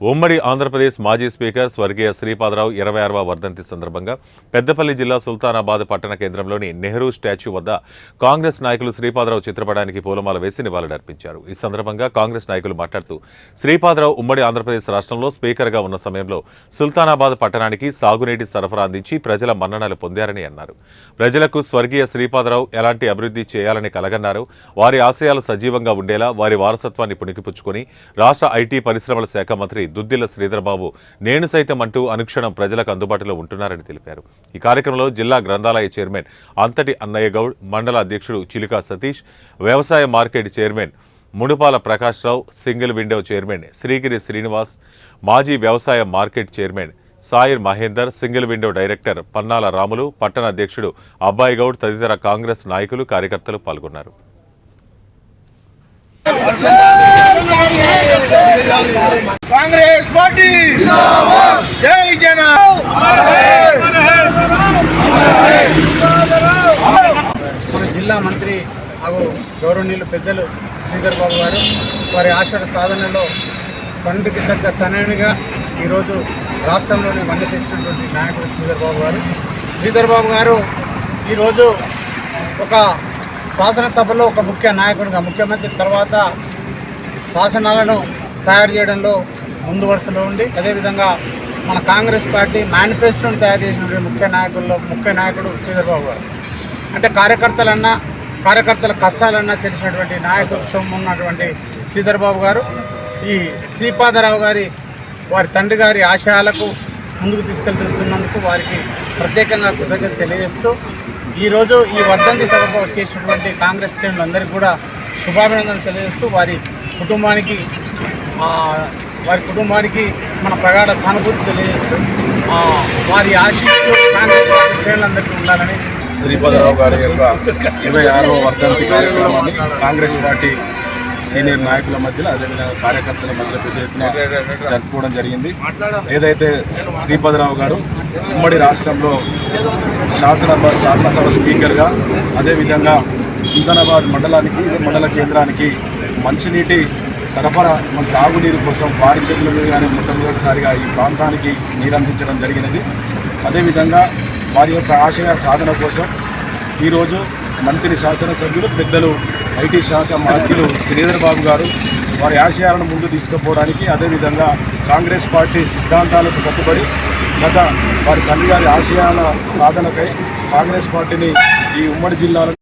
ఉమ్మడి ఆంధ్రప్రదేశ్ మాజీ స్పీకర్ స్వర్గీయ శ్రీపాదరావు ఇరవై ఆరవ వర్ధంతి సందర్భంగా పెద్దపల్లి జిల్లా సుల్తానాబాద్ పట్టణ కేంద్రంలోని నెహ్రూ స్టాచ్యూ వద్ద కాంగ్రెస్ నాయకులు శ్రీపాదరావు చిత్రపటానికి పూలమాల వేసి నివాళులర్పించారు. ఈ సందర్భంగా కాంగ్రెస్ నాయకులు మాట్లాడుతూ శ్రీపాదరావు ఉమ్మడి ఆంధ్రప్రదేశ్ రాష్ట్రంలో స్పీకర్గా ఉన్న సమయంలో సుల్తానాబాద్ పట్టణానికి సాగునీటి సరఫరా అందించి ప్రజల మన్ననలు పొందారని అన్నారు. ప్రజలకు స్వర్గీయ శ్రీపాదరావు ఎలాంటి అభివృద్ధి చేయాలని కలగన్నారు. వారి ఆశయాలు సజీవంగా ఉండేలా వారి వారసత్వాన్ని పుణికిపుచ్చుకొని రాష్ట్ర ఐటీ పరిశ్రమల శాఖ మంత్రి దుద్దిల శ్రీధర్బాబు నేను సైతం అంటూ అనుక్షణం ప్రజలకు అందుబాటులో ఉంటున్నారని తెలిపారు. ఈ కార్యక్రమంలో జిల్లా గ్రంథాలయ చైర్మన్ అంతటి అన్నయ్య గౌడ్ మండల అధ్యక్షుడు చిలుకా సతీష్ వ్యవసాయ market chairman Munupala Prakashrao single window chairman Srigiri Srinivas మాజీ వ్యవసాయ market chairman Syed Mahender single window director Pannala Ramulu పట్టణ అధ్యక్షుడు అబ్బాయి గౌడ్ తదితర కాంగ్రెస్ నాయకులు కార్యకర్తలు పాల్గొన్నారు. కాంగ్రెస్ పార్టీ జై జన మన జిల్లా మంత్రి ಹಾಗೂ గౌరవనీయులు పెద్దలు శ్రీధర్ బాబు గారు వారి ఆశల సాధనలో తండ్రికి తగ్గ తనయునిగా ఈరోజు రాష్ట్రంలోనే వన్నె తెచ్చినటువంటి నాయకుడు శ్రీధర్ బాబు గారు శ్రీధర్ బాబు గారు ఈరోజు ఒక శాసనసభలో ఒక ముఖ్య నాయకుడిగా ముఖ్యమంత్రి తర్వాత శాసనాలను తయారు చేయడంలో ముందు వరుసలో ఉండి అదేవిధంగా మన కాంగ్రెస్ పార్టీ మేనిఫెస్టోని తయారు చేసినటువంటి ముఖ్య నాయకుల్లో ముఖ్య నాయకుడు శ్రీధర్ బాబు గారు. అంటే కార్యకర్తలన్నా కార్యకర్తల కష్టాలన్నా తెలిసినటువంటి నాయకత్వం ఉన్నటువంటి శ్రీధర్ బాబు గారు. ఈ శ్రీపాదరావు గారి వారి తండ్రి గారి ఆశయాలకు ముందుకు తీసుకెళ్తున్నందుకు వారికి ప్రత్యేకంగా కృతజ్ఞత తెలియజేస్తూ ఈరోజు ఈ వర్ధంతి సభకు వచ్చేసినటువంటి కాంగ్రెస్ శ్రేణులందరికీ కూడా శుభాభినందనలు తెలియజేస్తూ వారి కుటుంబానికి వారి కుటుంబానికి మన ప్రగాఢ సానుభూతి తెలియజేస్తూ వారి ఆశీస్సులు శ్రేణులందరికీ ఉండాలని శ్రీపదరావు గారి యొక్క ఇరవై ఆరవ వర్ధంతి కార్యక్రమాన్ని కాంగ్రెస్ పార్టీ సీనియర్ నాయకుల మధ్యలో అదేవిధంగా కార్యకర్తల మధ్య పెద్ద ఎత్తున జరుపుకోవడం జరిగింది. ఏదైతే శ్రీపదరావు గారు ఉమ్మడి రాష్ట్రంలో శాసన శాసనసభ స్పీకర్గా అదేవిధంగా సుందనాబాద్ మండలానికి మండల కేంద్రానికి మంచినీటి సరఫరా మన తాగునీరు కోసం వారి చేతుల మీదుగానే మొట్టమొదటిసారిగా ఈ ప్రాంతానికి నీరు అందించడం జరిగినది. అదేవిధంగా వారి యొక్క ఆశయ సాధన కోసం ఈరోజు మంత్రి శాసనసభ్యులు పెద్దలు ఐటీ శాఖ మంత్రులు శ్రీధర్ బాబు గారు వారి ఆశయాలను ముందు తీసుకుపోవడానికి అదేవిధంగా కాంగ్రెస్ పార్టీ సిద్ధాంతాలకు కట్టుబడి గత వారి తల్లిగారి గారి ఆశయాల సాధనకై కాంగ్రెస్ పార్టీని ఈ ఉమ్మడి జిల్లాలో